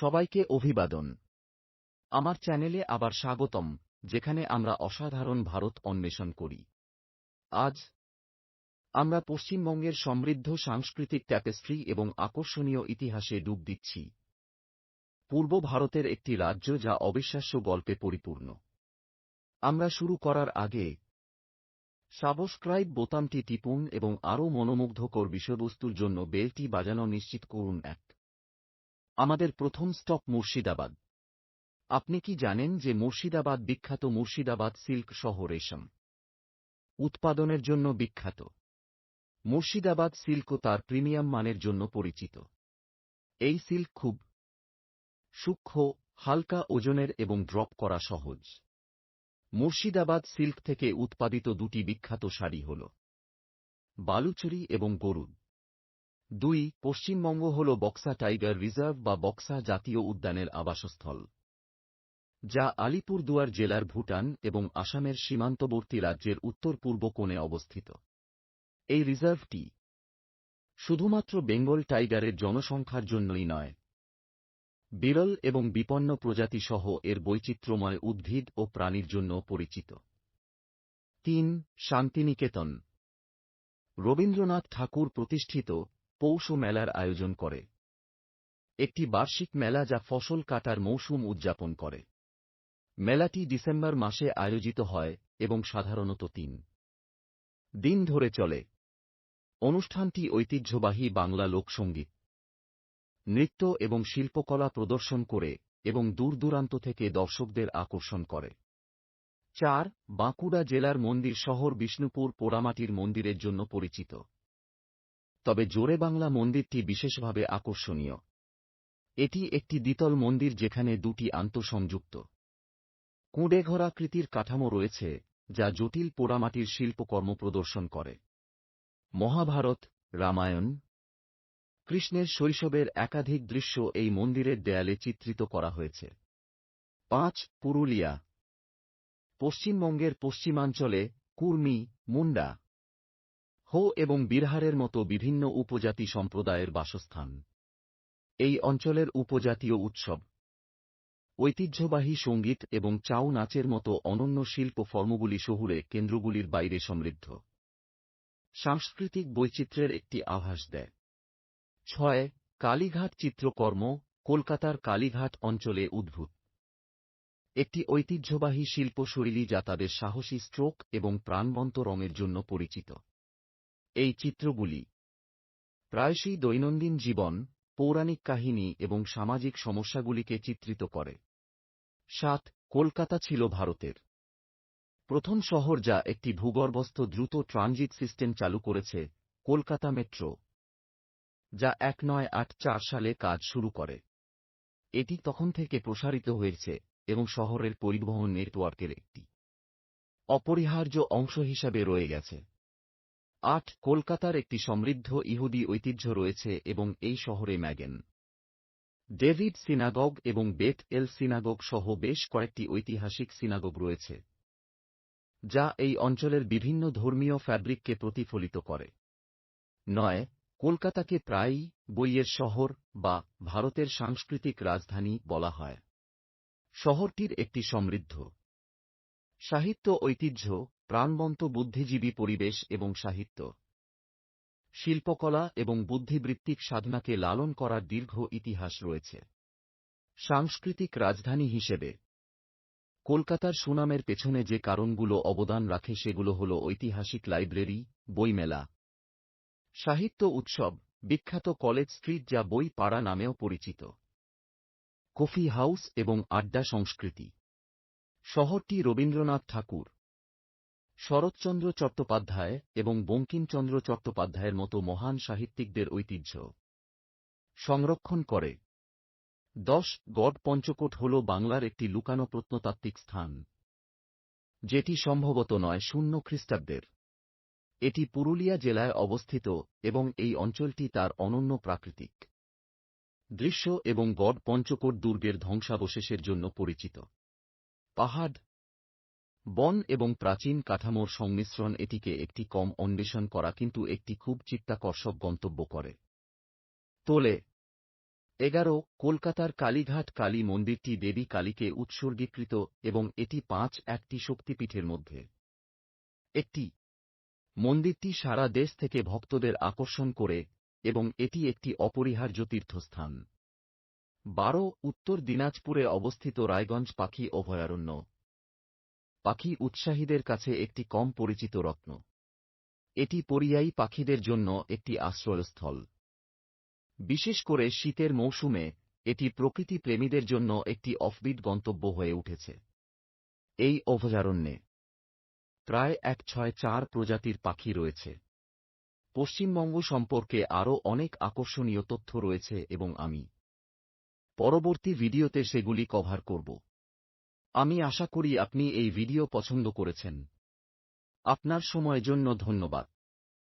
সবাইকে অভিবাদন। আমার চ্যানেলে আবার স্বাগতম, যেখানে আমরা অসাধারণ ভারত অন্বেষণ করি। আজ আমরা পশ্চিমবঙ্গের সমৃদ্ধ সাংস্কৃতিক ট্যাপেস্ট্রি এবং আকর্ষণীয় ইতিহাসে ডুব দিচ্ছি। পূর্ব ভারতের একটি রাজ্য যা অবিশ্বাস্য গল্পে পরিপূর্ণ। আমরা শুরু করার আগে সাবস্ক্রাইব বোতামটি টিপুন এবং আরও মনোমুগ্ধকর বিষয়বস্তুর জন্য বেলটি বাজানো নিশ্চিত করুন এক আমাদের প্রথম স্টপ মুর্শিদাবাদ। আপনি কি জানেন যে মুর্শিদাবাদ বিখ্যাত মুর্শিদাবাদ সিল্ক সহ রেশম? উৎপাদনের জন্য বিখ্যাত। মুর্শিদাবাদ সিল্কও তার প্রিমিয়াম মানের জন্য পরিচিত। এই সিল্ক খুব সূক্ষ্ম, হালকা ওজনের এবং ড্রপ করা সহজ। মুর্শিদাবাদ সিল্ক থেকে উৎপাদিত দুটি বিখ্যাত শাড়ি হল বালুচরি এবং গরুদ দুই, পশ্চিমবঙ্গ হল বক্সা টাইগার রিজার্ভ বা বক্সা জাতীয় উদ্যানের আবাসস্থল, যা আলিপুরদুয়ার জেলার ভুটান এবং আসামের সীমান্তবর্তী রাজ্যের উত্তর পূর্ব কোণে অবস্থিত। এই রিজার্ভটি শুধুমাত্র বেঙ্গল টাইগারের জনসংখ্যার জন্যই নয়, বিরল এবং বিপন্ন প্রজাতি সহ এর বৈচিত্র্যময় উদ্ভিদ ও প্রাণীর জন্য পরিচিত। তিন, শান্তিনিকেতন। রবীন্দ্রনাথ ঠাকুর প্রতিষ্ঠিত পৌষ মেলার আয়োজন করে। একটি বার্ষিক মেলা যা ফসল কাটার মৌসুম উদযাপন করে। মেলাটি ডিসেম্বর মাসে আয়োজিত হয় এবং সাধারণত তিন দিন ধরে চলে। অনুষ্ঠানটি ঐতিহ্যবাহী বাংলা লোকসঙ্গীত, নৃত্য এবং শিল্পকলা প্রদর্শন করে এবং দূরদূরান্ত থেকে দর্শকদের আকর্ষণ করে। চার, বাঁকুড়া জেলার মন্দির শহর বিষ্ণুপুর পোড়ামাটির মন্দিরের জন্য পরিচিত। তবে জোরে বাংলা মন্দিরটি বিশেষভাবে আকর্ষণীয়। এটি একটি দ্বিতল মন্দির যেখানে দুটি আন্তঃসংযুক্ত। কুঁড়েঘরাকৃতির কাঠামো রয়েছে, যা জটিল পোড়ামাটির শিল্পকর্ম প্রদর্শন করে। মহাভারত, রামায়ণ। কৃষ্ণের শৈশবের একাধিক দৃশ্য এই মন্দিরের দেয়ালে চিত্রিত করা হয়েছে। পাঁচ, পুরুলিয়া। পশ্চিমবঙ্গের পশ্চিমাঞ্চলে কুর্মি, মুন্ডা হো এবং বিরহারের মতো বিভিন্ন উপজাতি সম্প্রদায়ের বাসস্থান। এই অঞ্চলের উপজাতীয় উৎসব। ঐতিহ্যবাহী সংগীত এবং চাউ নাচের মতো অনন্য শিল্প ফর্মগুলি শহুরে কেন্দ্রগুলির বাইরে সমৃদ্ধ। সাংস্কৃতিক বৈচিত্র্যের একটি আভাস দেয়। ছয়, কালীঘাট চিত্রকর্ম, কলকাতার কালীঘাট অঞ্চলে উদ্ভূত। একটি ঐতিহ্যবাহী শিল্পশৈলী যা তাদের সাহসী স্ট্রোক এবং প্রাণবন্ত রঙের জন্য পরিচিত। এই চিত্রগুলি প্রায়শই দৈনন্দিন জীবন, পৌরাণিক কাহিনী এবং সামাজিক সমস্যাগুলিকে চিত্রিত করে। সাত, কলকাতা ছিল ভারতের। প্রথম শহর যা একটি ভূগর্ভস্থ দ্রুত ট্রানজিট সিস্টেম চালু করেছে, কলকাতা মেট্রো, যা এক নয় আট চার সালে কাজ শুরু করে। এটি তখন থেকে প্রসারিত হয়েছে এবং শহরের পরিবহন নেটওয়ার্কের একটি অপরিহার্য অংশ হিসাবে রয়ে গেছে। আট, কলকাতার একটি সমৃদ্ধ ইহুদি ঐতিহ্য রয়েছে এবং এই শহরে ম্যাগেন। ডেভিড সিনাগগ এবং বেথ এল সিনাগগ সহ বেশ কয়েকটি ঐতিহাসিক সিনাগগ রয়েছে, যা এই অঞ্চলের বিভিন্ন ধর্মীয় ফ্যাব্রিককে প্রতিফলিত করে। নয়, কলকাতাকে প্রায়ই বইয়ের শহর বা ভারতের সাংস্কৃতিক রাজধানী বলা হয়। শহরটির একটি সমৃদ্ধ সাহিত্য ঐতিহ্য প্রাণবন্ত বুদ্ধিজীবী পরিবেশ এবং সাহিত্য। শিল্পকলা এবং বুদ্ধিবৃত্তিক সাধনাকে লালন করার দীর্ঘ ইতিহাস রয়েছে। সাংস্কৃতিক রাজধানী হিসেবে, কলকাতার সুনামের পেছনে যে কারণগুলো অবদান রাখে সেগুলো হল ঐতিহাসিক লাইব্রেরি, বইমেলা। সাহিত্য উৎসব, বিখ্যাত কলেজ স্ট্রিট যা বই পাড়া নামেও পরিচিত। কফি হাউস এবং আড্ডা সংস্কৃতি। শহরটি রবীন্দ্রনাথ ঠাকুর শরৎচন্দ্র চট্টোপাধ্যায় এবং বঙ্কিমচন্দ্র চট্টোপাধ্যায়ের মতো মহান সাহিত্যিকদের ঐতিহ্য সংরক্ষণ করে। দশ গড পঞ্চকোট হল বাংলার একটি লুকানো প্রত্নতাত্ত্বিক স্থান, যেটি সম্ভবত নয় শূন্য খ্রিস্টাব্দের। এটি পুরুলিয়া জেলায় অবস্থিত এবং এই অঞ্চলটি তার অনন্য প্রাকৃতিক দৃশ্য এবং গড পঞ্চকোট দুর্গের ধ্বংসাবশেষের জন্য পরিচিত। পাহাড় বন এবং প্রাচীন কাঠামোর সংমিশ্রণ এটিকে একটি কম অন্বেষণ করা কিন্তু একটি খুব চিত্তাকর্ষক গন্তব্য করে। তোলে। এগারো, কলকাতার কালীঘাট কালী মন্দিরটি দেবী কালীকে উৎসর্গীকৃত এবং এটি পাঁচ একটি শক্তিপীঠের মধ্যে। একটি। মন্দিরটি সারা দেশ থেকে ভক্তদের আকর্ষণ করে এবং এটি একটি অপরিহার্য তীর্থস্থান। বারো, উত্তর দিনাজপুরে অবস্থিত রায়গঞ্জ পাখি অভয়ারণ্য। পাখি উৎসাহীদের কাছে একটি কম পরিচিত রত্ন। এটি পরিযায়ী পাখিদের জন্য একটি আশ্রয়স্থল। বিশেষ করে শীতের মৌসুমে, এটি প্রকৃতি প্রেমীদের জন্য একটি অফবিট গন্তব্য হয়ে উঠেছে। এই অভয়ারণ্যে প্রায় এক ছয় চার প্রজাতির পাখি রয়েছে। পশ্চিমবঙ্গ সম্পর্কে আরও অনেক আকর্ষণীয় তথ্য রয়েছে এবং আমি পরবর্তী ভিডিওতে সেগুলি কভার করব। আমি আশা করি আপনি এই ভিডিও পছন্দ করেছেন। আপনার সময়ের জন্য ধন্যবাদ।